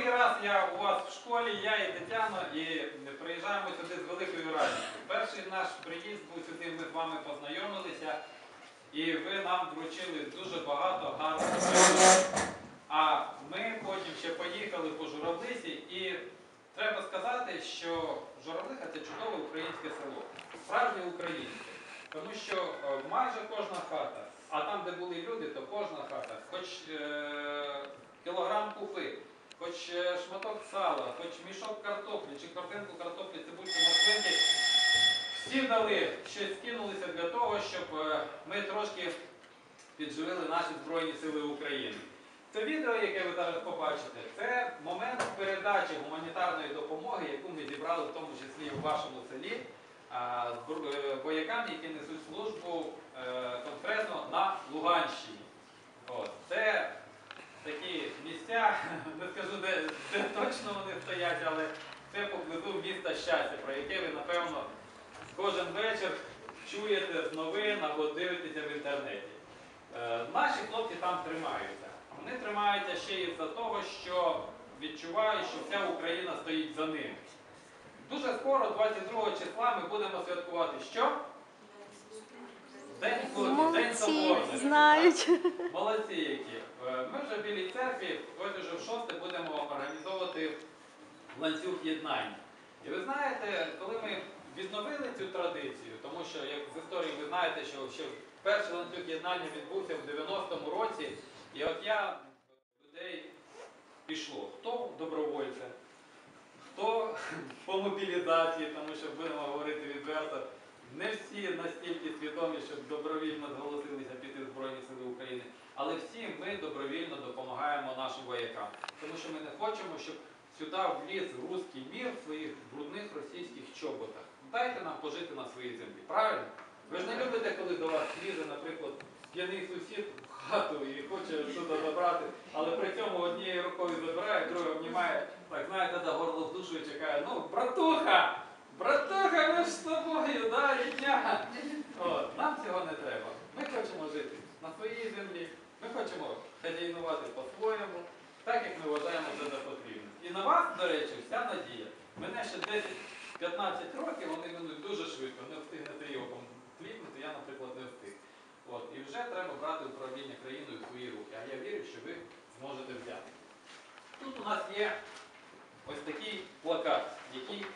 другий раз я у вас в школі, я і Тетяна, і приїжджаємо сюди з великою радістю. Перший наш приїзд був сюди, ми з вами познайомилися, і ви нам вручили дуже багато гарних речей. А ми потім ще поїхали по Журавлисі, і треба сказати, що Журавлиха це чудове українське село, справжнє українське. Тому що е, майже кожна хата, а там, де були люди, то кожна хата, хоч е, кілограм купи, хоч е, шматок сала, хоч мішок картоплі, чи картинку картоплі, цибульки, морквинки, всі дали, щось скинулися для того, щоб е, ми трошки підживили наші Збройні Сили України. Це відео, яке ви зараз побачите, це момент передачі гуманітарної допомоги, яку ми зібрали в тому числі і в вашому селі е, воякам, які несуть службу конкретно на Луганщині. Це такі місця, не скажу, де, де точно вони стоять, але це поблизу міста щастя, про яке ви, напевно, кожен вечір чуєте з новин або дивитеся в інтернеті. Е, Наші хлопці там тримаються. Вони тримаються ще й за того, що відчувають, що вся Україна стоїть за ними. Дуже скоро, 22 числа, ми будемо святкувати що? День Хлопців, День Молодці, Соборності. знають. Молодці які. Е, Ми вже в Білій церкві, ось уже в шосте будемо організовувати ланцюг єднання. І ви знаєте, коли ми відновили цю традицію, тому що як з історії ви знаєте, що ще перший ланцюг єднання відбувся в 90-му році, і от я людей пішло. Хто добровольця, хто по мобілізації, тому що будемо говорити відверто, не всі настільки свідомі, щоб добровільно зголосилися піти в Збройні Сили України, але всі ми добровільно допомагаємо нашим воякам. Тому що ми не хочемо, щоб сюди вліз руський мір в своїх брудних російських чоботах. Дайте нам пожити на своїй землі. Правильно? Ви ж не любите, коли до вас лізе, наприклад, п'яний сусід в хату і хоче щось забрати, але при цьому однією рукою забирає, другою обнімає, так знаєте, за горло в душу і чекає, ну, братуха! Братуха, ми ж з тобою, да, рідня. От, нам цього не треба. Ми хочемо жити на своїй землі, ми хочемо хазяйнувати по-своєму, так як ми вважаємо це за потрібне. І на вас, до речі, вся надія. Мене ще 10-15 років, вони минуть дуже швидко, не встигнете його кліпнути, я, наприклад, не встиг. От, і вже треба брати управління країною в свої руки. А я вірю, що ви зможете взяти. Тут у нас є ось такий плакат, який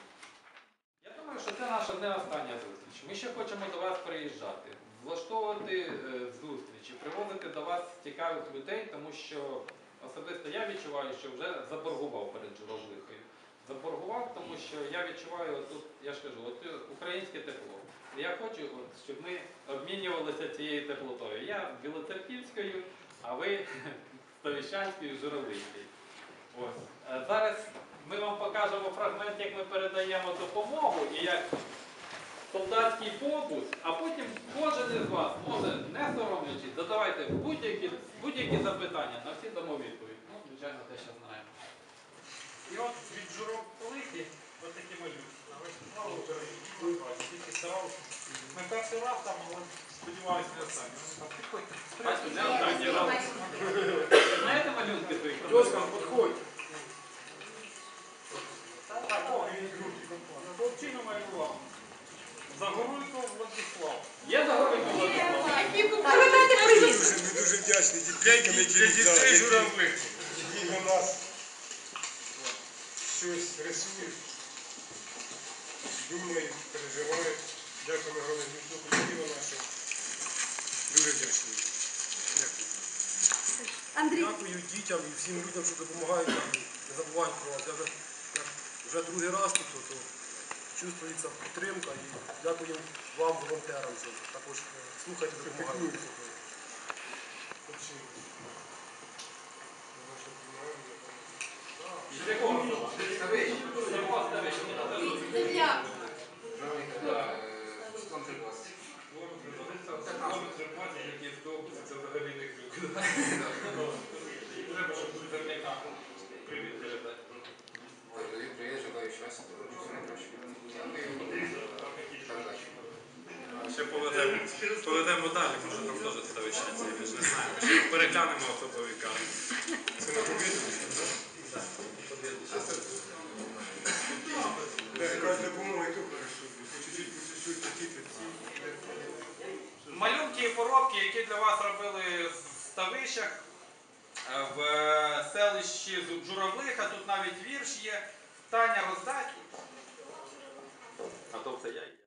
я думаю, що це наша не остання зустріч. Ми ще хочемо до вас приїжджати, влаштовувати е, зустрічі, привозити до вас цікавих людей, тому що особисто я відчуваю, що вже заборгував перед Журавлихою. Заборгував, тому що я відчуваю тут, я ж кажу, от е, українське тепло. Я хочу, от, щоб ми обмінювалися цією теплотою. Я Білоцерківською, а ви Ставіщанською, Журавлицькою. Ось. Е, Зараз ми вам покажемо фрагмент, як ми передаємо допомогу і як солдатський побут, а потім кожен із вас може, не соромлячись, задавайте будь-які будь-які запитання, на всі дамо відповідь. Ну, звичайно, те, що знаємо. І от від журок великі, ось такі Україні, тільки старався. Ми перший раз там, але сподіваюся, не останній. Вони. Бачите, не останній раз. Знаєте малюнки своїх? Тезка, Загоруйко Владислав. Є Загоруйко Владислав? Ми дуже, ми дуже вдячні дітям, які, да, які, які на нас щось рисують, думають, переживають. Дякуємо громадянську колективу нашого. Дуже вдячні. Дякую. Андрій, Дякую дітям і всім людям, що допомагають нам. Не забувають про вас. Я вже, я вже другий раз тут, чувствується підтримка і дякую вам, волонтерам, що також е, слухайте, крюк. Треба, щоб земляка привіт передати. Ще поведемо, поведемо далі, може там теж ставичне ці, ми ж не знаємо. Ще переглянемо автоповіка. Це на повітрі? Малюнки і поробки, які для вас робили в ставищах, е, в селищі Журавлиха, тут навіть вірш є. Таня Роздаті. А то все я.